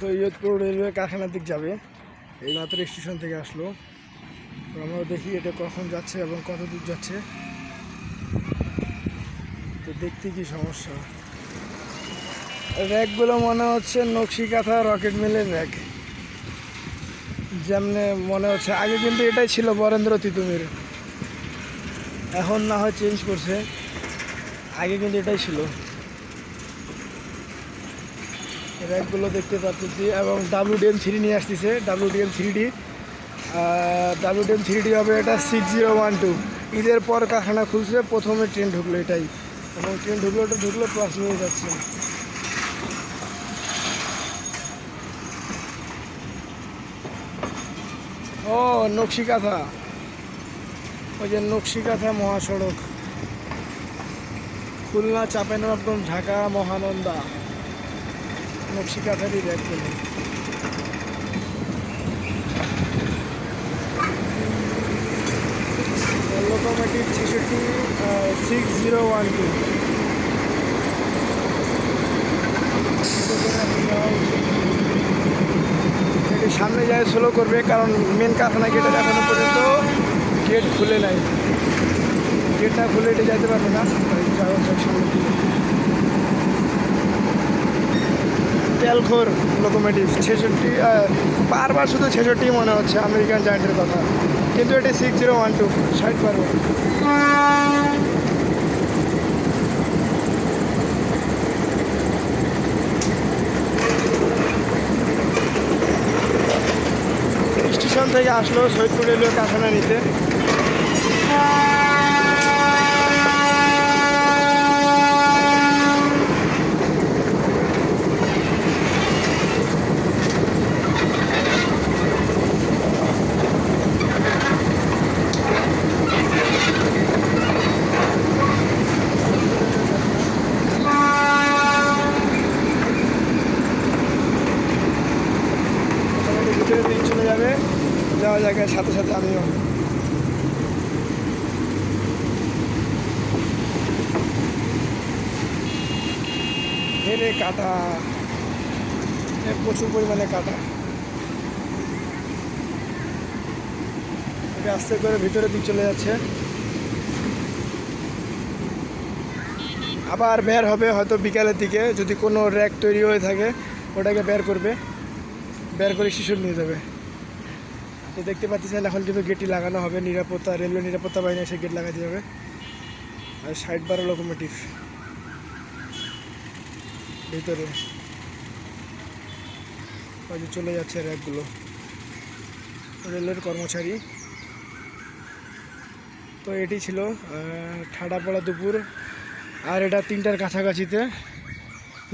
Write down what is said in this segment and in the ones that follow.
Saidpur railway কারখানার দিক যাবে। এই মাত্র স্টেশন থেকে আসলো। তো আমরা দেখি এটা কখন যাচ্ছে এবং কত দূর যাচ্ছে। তো দেখতে কি সমস্যা। র্যাকগুলো মনে হচ্ছে নকশি কাঁথা রকেট মিলের র্যাক। যেমনে মনে হচ্ছে, আগে কিন্তু এটাই ছিল বরেন্দ্র তিতুমির। এখন না হয় চেঞ্জ করছে। আগে কিন্তু এটাই ছিল। র্যাকগুলো দেখতে পাচ্ছি এবং ডাব্লিউডিএম থ্রি নিয়ে আসতেছে WDM three D WDM three D হবে এটা সিক্স জিরো ওয়ান টু ঈদের পর কারখানা খুলছে, প্রথমে ট্রেন ঢুকলো এটাই। এবং ট্রেন ঢুকলো ওটা ঢুকলো প্লাস নিয়ে যাচ্ছে। ও নকশিকাথা ওই যে নকশিকাথা মহাসড়ক। খুলনা, চাঁপাইনবাবগঞ্জ, ঢাকা, মহানন্দা। নকশিকাথারই ব্যাগ করল লোকোমেটিভ ছেষট্টি সিক্স জিরো ওয়ান টু এটি সামনে যায় স্লো করবে, কারণ মেন কারখানা গেটের এখনও পর্যন্ত গেট খুলে নাই। গেট না খুলে এটা যাইতে পারবে না। তাই যাওয়া যাক সামনের দিকে। তেলখোর লোকোমেটিভ ছেষট্টি বারবার শুধু ছেষট্টি মনে হচ্ছে আমেরিকান জায়েন্টের কথা। কিন্তু এটি সিক্স জিরো ওয়ান টু ষাট পারব স্টেশন থেকে আসলো সৈয়দপুর রেলওয়ে কারখানা নিতে মোটামুটি ভিতরে দিন চলে যাবে যাওয়া জায়গায় সাথে সাথে আমিও। হেরে কাটা। প্রচুর পরিমাণে কাটা। আস্তে করে ভিতরের দিক চলে যাচ্ছে। আবার বের হবে হয়তো বিকালের দিকে, যদি কোনো র্যাক তৈরি হয়ে থাকে, ওটাকে বের করবে। বের করে শিশুর নিয়ে যাবে। তো দেখতে পাচ্ছেন এখন কিন্তু গেটটি লাগানো হবে। নিরাপত্তা রেলওয়ে নিরাপত্তা বাহিনী এসে গেট লাগাতে যাবে আর সাইড বারো লোকোমোটিভ ভিতরে। ওই চলে যাচ্ছে র্যাকগুলো। রেলের কর্মচারী। তো এটি ছিল আহ, ঠাডা পড়া দুপুর। আর এটা তিনটার কাছাকাছিতে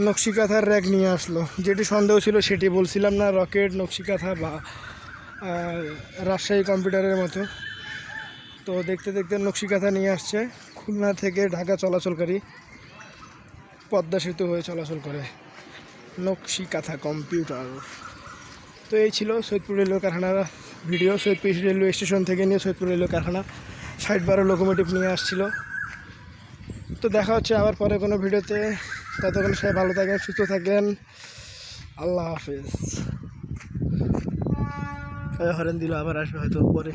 নকশিকাথার র্যাক নিয়ে আসলো। যেটি সন্দেহ ছিল সেটি বলছিলাম না রকেট নকশিকাথা বা রাজশাহী কম্পিউটারের মতো। তো দেখতে দেখতে নকশিকাথা নিয়ে আসছে। খুলনা থেকে ঢাকা চলাচলকারী পদ্মা সেতু হয়ে চলাচল করে নকশিকাথা কম্পিউটার। তো এই ছিল সৈয়দপুর রেলওয়ে কারখানার ভিডিও। সৈয়দপুর রেলওয়ে স্টেশন থেকে নিয়ে সৈয়দপুর রেলওয়ে কারখানা ষাট বারো লোকোমোটিভ নিয়ে আসছিল। তো দেখা হচ্ছে আবার পরে কোনো ভিডিওতে। ততক্ষণ সবাই ভালো থাকেন, সুস্থ থাকেন। আল্লাহ হাফেজ। হরেন দিল আবার আসবে হয়তো পরে।